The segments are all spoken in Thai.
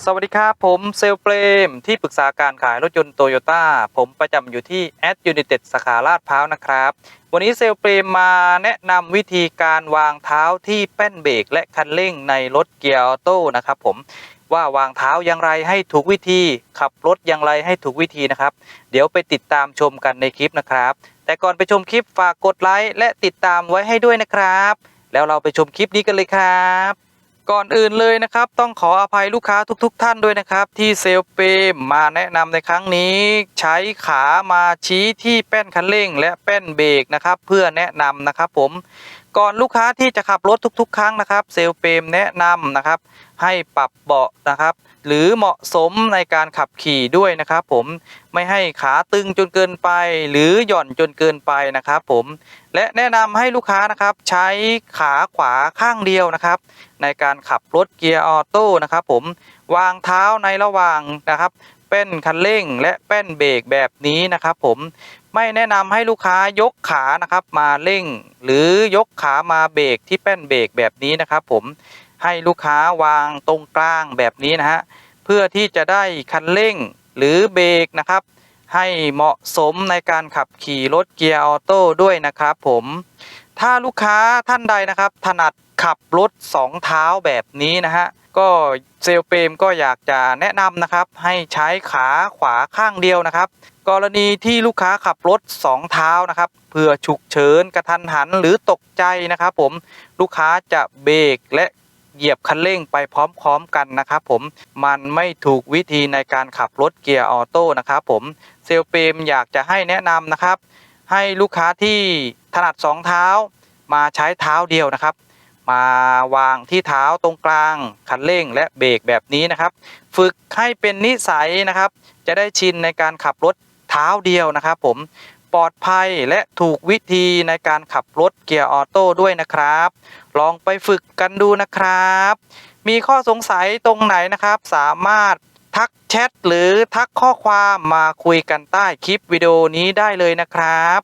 สวัสดีครับผมเซลเปรมที่ปรึกษาการขายรถยนต์โตโยต้าผมประจำอยู่ที่แอดยูนิเต็ดสาขาลาดพร้าวนะครับ วันนี้เซลลเปรมมาแนะนำวิธีการวางเท้าที่แป้นเบรกและคันเร่งในรถเกียร์ออโต้นะครับผมว่าวางเท้าอย่างไรให้ถูกวิธี ขับรถอย่างไรให้ถูกวิธีนะครับ เดี๋ยวไปติดตามชมกันในคลิปนะครับ แต่ก่อนไปชมคลิปฝากกดไลค์และติดตามไว้ให้ด้วยนะครับ แล้วเราไปชมคลิปนี้กันเลยครับ ก่อนอื่นเลยนะครับ ต้องขออภัยลูกค้าทุกๆท่านด้วยนะครับ ที่เซลเปมมาแนะนำในครั้งนี้ ใช้ขามาชี้ที่แป้นคันเร่ง และแป้นเบรกนะครับ เพื่อแนะนำนะครับผม ก่อนลูกค้าที่จะขับรถทุก ๆ ครั้งนะครับ เซลเปมแนะนำนะครับ ให้ปรับเบาะนะครับ หรือเหมาะสมในการขับขี่ด้วยนะครับ ผมไม่ให้ขาตึงจนเกินไป หรือหย่อนจนเกินไปนะครับ ผมและแนะนำให้ลูกค้านะครับใช้ขาขวาข้างเดียวนะครับ ในการขับรถเกียร์ออโต้นะครับผมวางเท้าในระหว่างนะครับแป้นคันเร่งและแป้นเบรกแบบนี้นะครับ ผม ไม่แนะนำให้ลูกค้ายกขานะครับมาเร่ง หรือยกขามาเบรกที่แป้นเบรกแบบนี้นะครับ ผมให้ลูกค้าวางตรงกลางแบบนี้นะฮะเพื่อที่จะได้คันเร่งหรือเบรกนะครับ ให้เหมาะสมในการขับขี่รถเกียร์ออโต้ด้วยนะครับ ผมถ้าลูกค้าท่านใดนะครับ ถนัด ขับรถสองเท้าแบบนี้นะฮะก็เซลเปรมก็อยากจะแนะนำนะครับ ให้ใช้ขาขวาข้างเดียวนะครับ กรณีที่ลูกค้าขับรถสองเท้านะครับเพื่อฉุกเฉินกระทันหันหรือตกใจนะครับผมลูกค้าจะเบรกและเหยียบคันเร่งไปพร้อมๆกันนะครับผมมันไม่ถูกวิธีในการขับรถเกียร์ออโต้นะครับผมเซลลเปรมอยากจะให้แนะนำนะครับ ให้ลูกค้าที่ถนัดสองเท้ามาใช้เท้าเดียวนะครับ มาวางที่เท้าตรงกลาง คันเร่งและเบรกแบบนี้นะครับ ฝึกให้เป็นนิสัยนะครับ จะได้ชินในการขับรถเท้าเดียวนะครับ ผมปลอดภัยและถูกวิธีในการขับรถเกียร์ออโต้ด้วยนะครับ ลองไปฝึกกันดูนะครับ มีข้อสงสัยตรงไหนนะครับ สามารถทักแชทหรือทักข้อความมาคุยกันใต้คลิปวิดีโอนี้ได้เลยนะครับ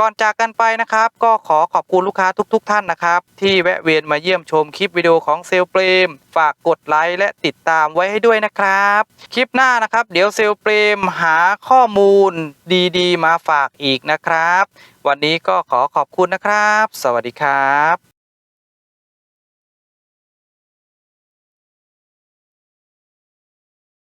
ก่อนจากกันไปนะครับ ก็ขอขอบคุณลูกค้าทุกๆท่านนะครับ ที่แวะเวียนมาเยี่ยมชมคลิปวิดีโอของเซลเปรม ฝากกดไลค์และติดตามไว้ให้ด้วยนะครับ คลิปหน้านะครับ เดี๋ยวเซลลเปรมหาข้อมูลดีๆ มาฝากอีกนะครับ วันนี้ก็ขอขอบคุณนะครับ สวัสดีครับ